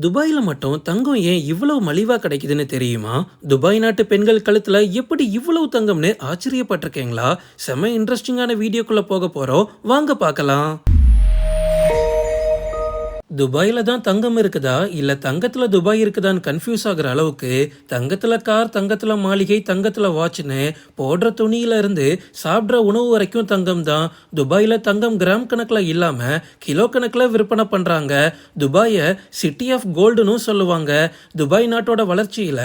துபாயில் மட்டும் தங்கம் ஏன் இவ்வளவு மலிவாக கிடைக்குதுன்னு தெரியுமா? துபாய் நாட்டு பெண்கள் கழுத்தில் எப்படி இவ்வளவு தங்கம்னு ஆச்சரியப்பட்டிருக்கீங்களா? செம இன்ட்ரெஸ்டிங்கான வீடியோக்குள்ளே போக போகிறோம் வாங்க பார்க்கலாம். துபாயில தான் தங்கம் இருக்குதா? இல்ல தங்கத்துல துபாய் இருக்குதான்னு கன்ஃபியூஸ் ஆகுற அளவுக்கு தங்கத்துல கார் தங்கத்துல மாளிகை தங்கத்துல வாட்ச்னு போடுற துணியில இருந்து சாப்பிட்ற உணவு வரைக்கும் தங்கம் தான். துபாயில தங்கம் கிராம் கணக்குல இல்லாம கிலோ கணக்குல விற்பனை பண்றாங்க. துபாயை சிட்டி ஆஃப் கோல்டுன்னு சொல்லுவாங்க. துபாய் நாட்டோட வளர்ச்சியில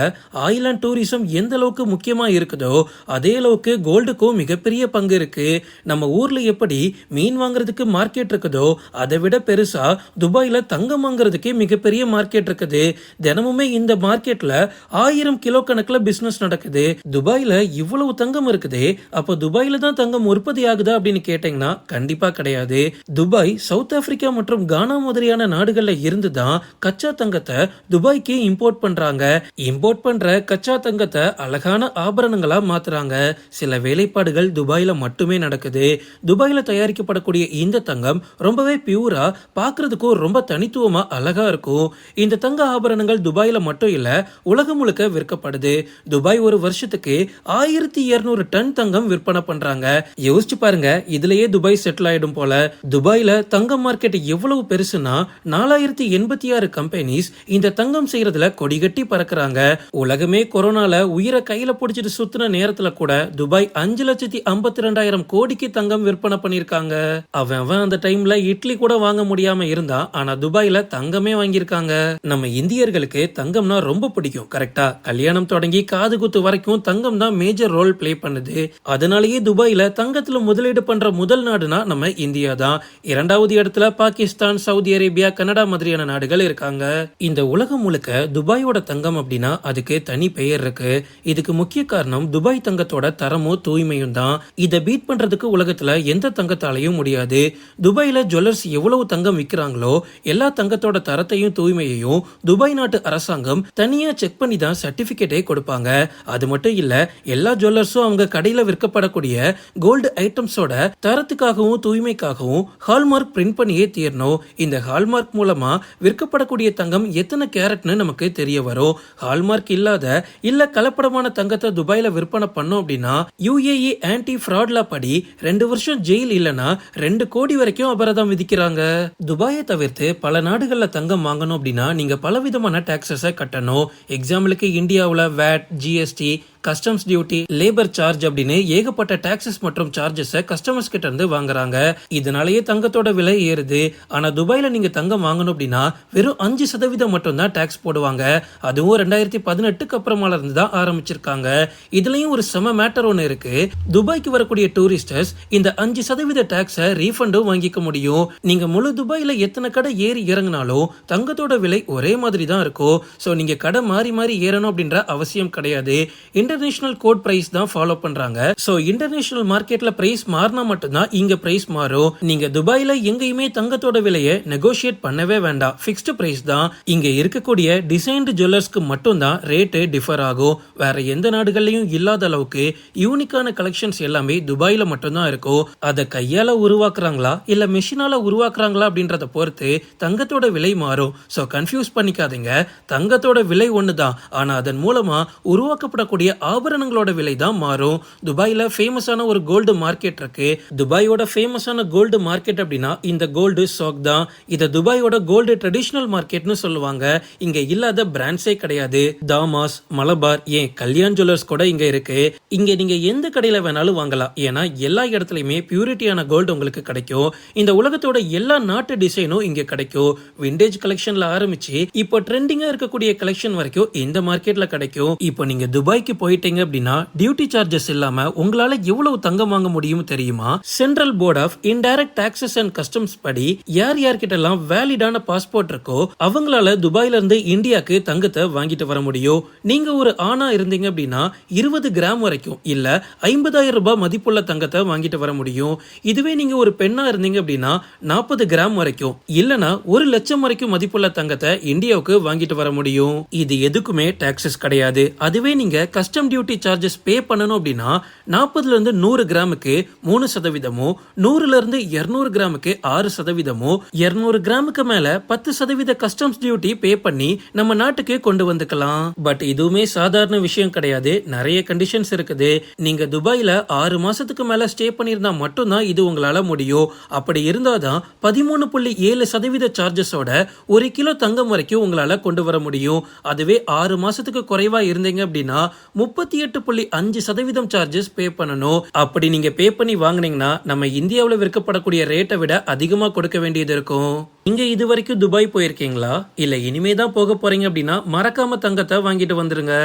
ஆயில் அண்ட் டூரிசம் எந்த அளவுக்கு முக்கியமா இருக்குதோ அதே அளவுக்கு கோல்டுக்கும் மிகப்பெரிய பங்கு இருக்கு. நம்ம ஊர்ல எப்படி மீன் வாங்குறதுக்கு மார்க்கெட் இருக்குதோ அதை விட பெருசா துபாயில சென்னையில் தங்கம் வாங்குறதுக்கே மிகப்பெரிய மார்க்கெட் இருக்குது. தினமுமே இந்த மார்க்கெட்டில் ஆயிரம் கிலோ கணக்கில் பிஸ்னஸ் நடக்குது. துபாயில் இவ்வளவு தங்கம் இருக்குது. அப்போ துபாயில் தான் தங்கம் உற்பத்தி ஆகுதா அப்படின்னு கேட்டிங்கன்னா கண்டிப்பாக கிடையாது. துபாய் சவுத் ஆப்பிரிக்கா மற்றும் கானா மாதிரியான நாடுகளில் இருந்து தான் கச்சா தங்கத்தை துபாய்க்கு இம்போர்ட் பண்ணுறாங்க இம்போர்ட் பண்ணுற கச்சா தங்கத்தை அழகான ஆபரணங்களாக மாற்றுறாங்க சில வேலைப்பாடுகள் துபாயில் மட்டுமே நடக்குது. துபாயில் தயாரிக்கப்படக்கூடிய இந்த தங்கம் ரொம்பவே பியூரா பார்க்கறதுக்கும் ரொம்ப தனித்துவமா அழகா இருக்கும் இந்த தங்க ஆபரணங்கள் துபாயில மட்டும் இல்ல உலகம் முழுக்க விற்கப்படுது. துபாய் ஒரு வருஷத்துக்கு ஆயிரத்தி இருநூறு டன் தங்கம் விற்பனை பண்றாங்க. யோசிச்சு பாருங்க இதுலயே துபாய் செட்டில் ஆயிடும் போல. துபாயில தங்கம் மார்க்கெட் எவ்வளவு பெருசுன்னா நாலாயிரத்தி எண்பத்தி ஆறு கம்பெனிஸ் இந்த தங்கம் செய்யறதுல கொடிகட்டி பறக்குறாங்க. உலகமே கொரோனால உயிரை கையில பிடிச்சிட்டு சுத்தின நேரத்துல கூட துபாய் அஞ்சு லட்சத்தி ஐம்பத்தி ரெண்டாயிரம் கோடிக்கு தங்கம் விற்பனை பண்ணிருக்காங்க அவன் அவன் அந்த டைம்ல இட்லி கூட வாங்க முடியாம இருந்தான். ஆனா துபாயில தங்கமே வாங்கியிருக்காங்க. நம்ம இந்தியர்களுக்கு தங்கம்னா ரொம்ப பிடிக்கும் கரெக்டா? கல்யாணம் தொடங்கி காது குத்து வரைக்கும் தங்கம் தான் மேஜர் ரோல் ப்ளே பண்ணுது. அதனாலேயே துபாயில தங்கத்துல முதலீடு பண்ற முதல் நாடுனா நம்ம இந்தியா தான். இரண்டாவது இடத்துல பாகிஸ்தான் சவுதி அரேபியா கனடா மாதிரியான நாடுகள் இருக்காங்க. இந்த உலகம் முழுக்க துபாயோட தங்கம் அப்படின்னா அதுக்கு தனி பெயர் இருக்கு. இதுக்கு முக்கிய காரணம் துபாய் தங்கத்தோட தரமும் தூய்மையும் தான். இதை பீட் பண்றதுக்கு உலகத்துல எந்த தங்கத்தாலையும் முடியாது. துபாயில ஜுவல்லர்ஸ் எவ்வளவு தங்கம் விற்கிறாங்களோ எல்லா தங்கத்தோட தரத்தையும் தூய்மையையும் துபாய் நாட்டு அரசாங்கம் தனியா செக் பண்ணி தான் சர்டிபிகேட்டே கொடுப்பாங்க. அது மட்டும் இல்ல எல்லா ஜுவல்லர்ஸும் அவங்க கடையில விற்கப்படக்கூடிய கோல்டு ஐட்டம்ஸோட தரத்துக்காகவும் தூய்மைக்காகவும் ஹால்மார்க் பிரிண்ட் பண்ணியே தீரணும். இந்த ஹால்மார்க் மூலமா விற்கப்படக்கூடிய தங்கம் எத்தனை கேரட்னு நமக்கு தெரிய வரும். ஹால்மார்க் இல்லாத இல்ல கலப்படமான தங்கத்தை துபாயில விற்பனை பண்ணோம் அப்படின்னா யுஏஇ ஆன்டி ஃப்ராட்ல படி ரெண்டு வருஷம் ஜெயில் இல்லனா ரெண்டு கோடி வரைக்கும் அபராதம் விதிக்கிறாங்க. துபாயை தவிர்த்து பல நாடுகள்ல தங்கம் வாங்கணும் அப்படின்னா நீங்க பலவிதமான டாக்ஸஸை கட்டணும். எக்ஸாம்பிளுக்கு இந்தியாவில் VAT GST customs duty labour charge அப்படின்னு ஏகப்பட்ட டாக்ஸஸ் மற்றும் சார்ஜஸை கஸ்டமர்ஸ் கிட்ட இருந்து வாங்குறாங்க. இதனாலேயே தங்கத்தோட விலை ஏறுது. ஆனா துபாயில நீங்க தங்கம் வாங்கணும் அப்படின்னா வெறும் அஞ்சு சதவீதம் மட்டும் தான் டாக்ஸ் போடுவாங்க. அதுவும் ரெண்டாயிரத்தி பதினெட்டுக்கு அப்புறமால இருந்து தான் ஆரம்பிச்சிருக்காங்க. இதுலயும் ஒரு செம மேட்டர் ஒன்று இருக்கு. துபாய்க்கு வரக்கூடிய டூரிஸ்டர்ஸ் இந்த அஞ்சு சதவீத டாக்ஸை ரீஃபண்டும் வாங்கிக்க முடியும். நீங்க முழு துபாயில எத்தனை கடை ஏறி இறங்கினாலும் தங்கத்தோட விலை ஒரே மாதிரி தான் இருக்கும் ஸோ நீங்கள் கடை மாறி மாறி ஏறணும் அப்படின்ற அவசியம் கிடையாது. இன்டர்நேஷனல் கோட் பிரைஸ் தான் ஃபாலோ பண்ணுறாங்க ஸோ இன்டர்நேஷனல் மார்க்கெட்டில் பிரைஸ் மாறினா மட்டும்தான் இங்கே பிரைஸ் மாறும். நீங்கள் துபாயில் எங்கேயுமே தங்கத்தோட விலையை நெகோஷியேட் பண்ணவே வேண்டாம். ஃபிக்ஸ்டு பிரைஸ் தான். இங்கே இருக்கக்கூடிய டிசைன்டு ஜுவல்லர்ஸ்க்கு மட்டும்தான் ரேட்டு டிஃபர் ஆகும். வேற எந்த நாடுகள்லையும் இல்லாத அளவுக்கு யூனிக்கான கலெக்ஷன்ஸ் எல்லாமே துபாயில் மட்டும்தான் இருக்கும் அதை கையால் உருவாக்குறாங்களா? இல்லை மிஷினால உருவாக்குறாங்களா அப்படின்றத பொறுத்து தங்கத்தோட விலை மாறும். ஸோ கன்ஃபியூஸ் பண்ணிக்காதீங்க. தங்கத்தோட விலை ஒன்று தான் ஆனால் அதன் மூலமா உருவாக்கப்படக்கூடிய ஆபரணங்களோட விலை தான் மாறும். துபாயில ஃபேமஸான ஒரு கோல்டு மார்க்கெட் இருக்கு. துபாயோட ஃபேமஸான கோல்டு மார்க்கெட் அப்படின்னா இந்த கோல்டு ஷாக் தான். இதை துபாயோட கோல்டு ட்ரெடிஷனல் மார்க்கெட்னு சொல்லுவாங்க. இங்க இல்லாத பிராண்ட்ஸே கிடையாது. தாமாஸ் மலபார் ஏன் கல்யாண் ஜுவல்லர்ஸ் கூட இங்க இருக்கு. இங்க நீங்க எந்த கடையில வேணாலும் வாங்கலாம். ஏன்னா எல்லா இடத்துலயுமே பியூரிட்டியான கோல்டு உங்களுக்கு கிடைக்கும். இந்த உலகத்தோட எல்லா நாட்டு டிசைனும் இங்க கிடைக்கும். விண்டேஜ் கலெக்ஷன்ல ஆரம்பிச்சு இப்போ ட்ரெண்டிங்கா இருக்கக்கூடிய கலெக்ஷன் வரைக்கும் இந்த மார்க்கெட்ல கிடைக்கும். இப்போ நீங்க துபாய்க்கு போயிட்டீங்க அப்படின்னா டியூட்டி சார்ஜஸ் இல்லாம உங்களால எவ்வளவு தங்கம் வாங்க முடியும் தெரியுமா? Central board of indirect taxes and customs படி யார் யார்கிட்ட எல்லாம் வேலிடான பாஸ்போர்ட் இருக்கோ அவங்களால துபாயில இருந்து இந்தியாக்கு தங்கத்தை வாங்கிட்டு வர முடியும். நீங்க ஒரு ஆணா இருந்தீங்க அப்படின்னா இருபது கிராம் வரைக்கும் இல்ல ஐம்பதாயிரம் ரூபாய் மதிப்புள்ள தங்கத்தை வாங்கிட்டு வர முடியும். இதுவே நீங்க ஒரு பெண்ணா இருந்தீங்க அப்படின்னா நாற்பது கிராம் வரைக்கும் இல்லனா ஆனா ஒரு லட்சம் வரைக்கும் மதிப்புள்ள தங்கத்தை இந்தியாவுக்கு வாங்கிட்டு வர முடியும். இது எதுக்குமே டாக்ஸஸ் கிடையாது. அதுவே நீங்க கஸ்டம் டியூட்டி சார்ஜஸ் பே பண்ணணும் அப்படின்னா நாற்பதுல இருந்து நூறு கிராமுக்கு மூணு சதவீதமோ நூறுல இருந்து இருநூறு கிராமுக்கு ஆறு சதவீதமோ இருநூறு கிராமுக்கு மேல பத்து சதவீத கஸ்டம்ஸ் டியூட்டி பே பண்ணி நம்ம நாட்டுக்கு கொண்டு வந்துக்கலாம். பட் இதுவுமே சாதாரண விஷயம் கிடையாது. நிறைய கண்டிஷன்ஸ் இருக்குது. நீங்க துபாயில ஆறு மாசத்துக்கு மேல ஸ்டே பண்ணியிருந்தா மட்டும்தான் இது உங்களால முடியும். அப்படி இருந்தாதான் பதிமூணு புள்ளி ஏழு சதவீத சார்ஜஸோட ஒரு கிலோ தங்கம் வரைக்கும் உங்களால் கொண்டு வர முடியும். அதுவே ஆறு மாசத்துக்கு குறைவா இருந்தீங்க அப்படின்னா முப்பத்தி எட்டு புள்ளி அஞ்சு சதவீதம் சார்ஜஸ் பே பண்ணணும். அப்படி நீங்க பே பண்ணி வாங்குனீங்கன்னா நம்ம இந்தியாவில் விற்கப்படக்கூடிய ரேட்டை விட அதிகமா கொடுக்க வேண்டியது இருக்கும். நீங்க இது வரைக்கும் துபாய் போயிருக்கீங்களா? இல்ல இனிமே தான் போக போறீங்க அப்படின்னா மறக்காம தங்கத்தை வாங்கிட்டு வந்துருங்க.